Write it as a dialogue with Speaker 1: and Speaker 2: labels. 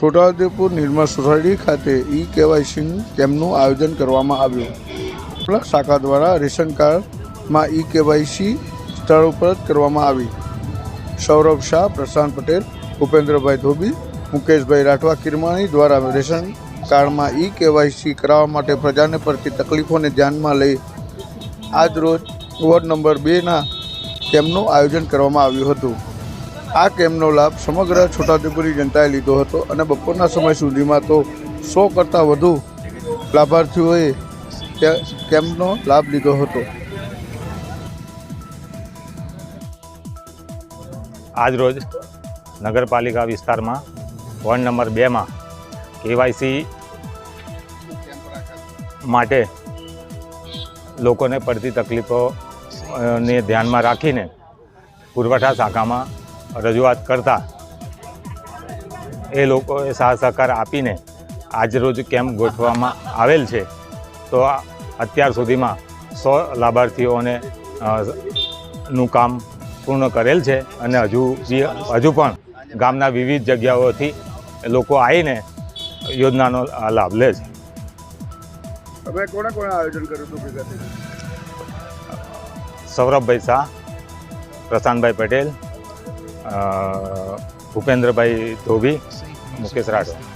Speaker 1: છોટાઉદેપુર નિર્મળ society ખાતે ઈ કેવાયસીનું કેમ્પનું આયોજન કરવામાં આવ્યું. શાખા દ્વારા રેશન કાર્ડમાં ઈ કેવાયસી સ્થળ ઉપર કરવામાં આવી. સૌરભ શાહ, પ્રશાંત પટેલ ભૂપેન્દ્રભાઈ ધોબી, મુકેશભાઈ રાઠવા કિરમાણી દ્વારા રેશન કાર્ડમાં ઈ કેવાયસી કરાવવા માટે પ્રજાને પડતી તકલીફોને ધ્યાનમાં લઈ આજ રોજ વોર્ડ નંબર બેના કેમ્પનું આયોજન કરવામાં આવ્યું હતું. આ કેમ્પનો લાભ? સમગ્ર છોટાઉદેપુરની જનતાએ લીધો હતો અને બપોરના સમય સુધીમાં તો સો કરતાં વધુ લાભાર્થીઓએ કેમ્પનો લાભ લીધો હતો?
Speaker 2: આજરોજ નગરપાલિકા વિસ્તારમાં વોર્ડ નંબર બેમાં કેવાયસી માટે લોકોને પડતી તકલીફો ને ધ્યાનમાં રાખીને પુરવઠા શાખામાં રજૂઆત કરતા એ લોકોએ સાહ સહકાર આપીને આજરોજ કેમ્પ ગોઠવવામાં આવેલ છે. તો અત્યાર સુધીમાં સો લાભાર્થીઓને નું કામ પૂર્ણ કરેલ છે અને હજુ હજુ પણ ગામના વિવિધ જગ્યાઓથી લોકો આવીને યોજનાનો લાભ લે છે.
Speaker 1: તમે કોણે કોણે આયોજન કર્યું હતું ભેગા
Speaker 2: સૌરભભાઈ શાહ પ્રશાંતભાઈ પટેલ ભૂપેન્દ્રભાઈ ધોબી મુકેશ રાઠોડ.